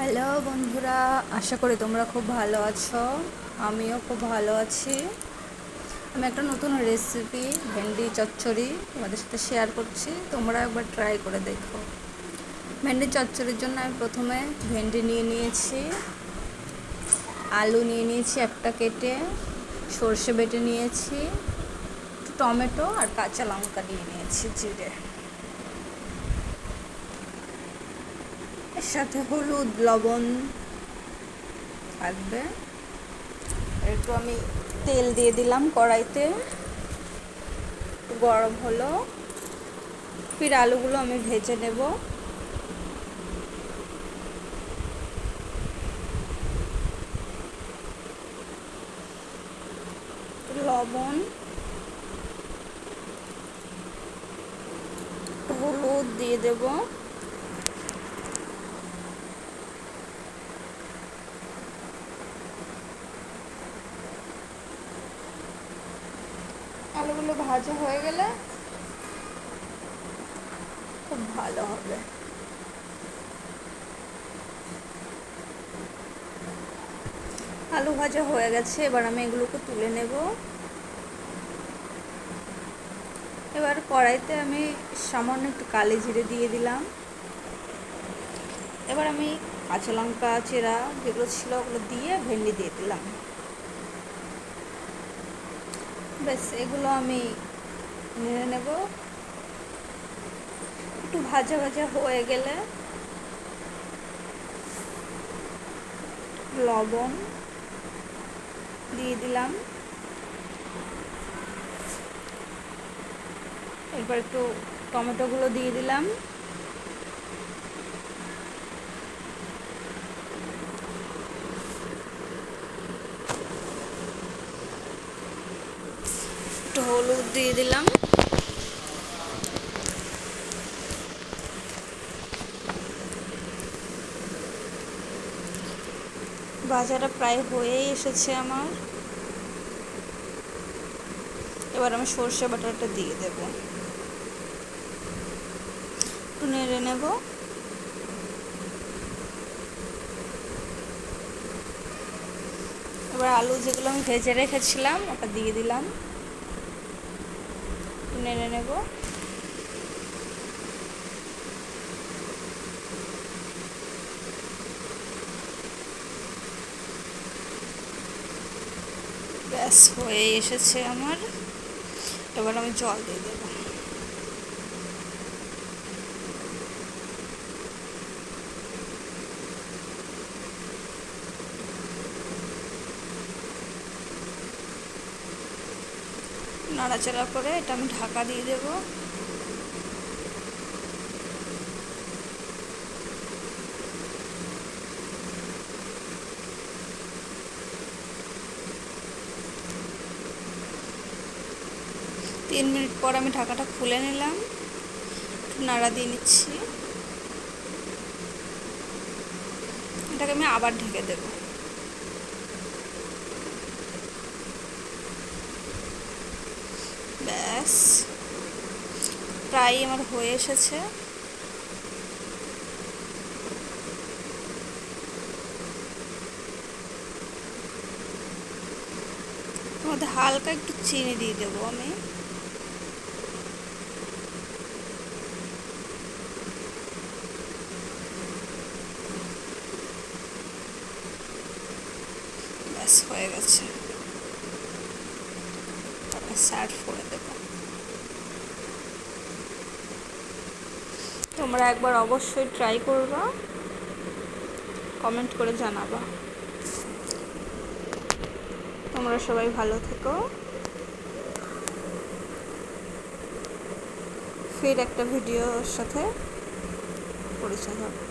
Hello বন্ধুরা, আশা করি তোমরা খুব ভালো আছো। আমিও খুব ভালো আছি। আমি একটা নতুন রেসিপি ভেন্ডি চচ্চড়ি তোমাদের সাথে শেয়ার করছি। তোমরা একবার ট্রাই করে দেখো। ভেন্ডি চচ্চড়ির জন্য আমি প্রথমে ভেন্ডি নিয়ে নিয়েছি। আলু নিয়ে নিয়েছি একটা কেটে। সর্ষে বেটে নিয়েছি। টমেটো আর কাঁচা লঙ্কা নিয়ে নিয়েছি, জিরে। সাথে হলুদ, লবণ থাকবে। একটু আমি তেল দিয়ে দিলাম কড়াইতে। গরম হলো। ফির আলুগুলো আমি ভেজে নেব। লবণ হলুদ দিয়ে দেবো। আলুগুলো ভাজা হয়ে গেলে খুব ভালো হবে। আলু ভাজা হয়ে গেছে, এবার আমি এগুলোকে তুলে নেব। এবার কড়াইতে আমি সামান্য একটু কালি জিরে দিয়ে দিলাম। এবার আমি কাঁচা লঙ্কা, চেরা যেগুলো ছিল ওগুলো দিয়ে ভেন্ডি দিয়ে দিলাম। ব্যাস, এগুলো আমি নেড়ে নেব। একটু ভাজা ভাজা হয়ে গেলে লবণ দিয়ে দিলাম। এরপর একটু টমেটোগুলো দিয়ে দিলাম। একটু হলুদ দিয়ে দিলাম। ভাজাটা প্রায় হয়েই এসেছে আমার। এবার আমি সর্ষে বাটাটা দিয়ে দেব। একটু নেড়ে নেব। এবার আলু যেগুলো আমি ভেজে রেখেছিলাম, ওটা দিয়ে দিলাম। নেড়ে নেব। ব্যাস হয়ে এসেছে আমার। এবার আমি জল দিয়ে দেব। নাড়াচাড়া করে এটা আমি ঢাকা দিয়ে দেব। তিন মিনিট পর আমি ঢাকাটা খুলে নিলাম। নাড়া দিয়ে নিচ্ছি। এটাকে আমি আবার ঢেকে দেবো। ব্যাস প্রায় আমার হয়ে এসেছে। মধ্যে হালকা একটু চিনি দিয়ে দেবো আমি। ব্যাস, হয়ে গেছে। সার্ভ করে দেবো। তোমরা একবার অবশ্যই ট্রাই করবা। কমেন্ট করে জানাবা। তোমরা সবাই ভালো থেকো। ফের একটা ভিডিওর সাথে পরিচয় হবে।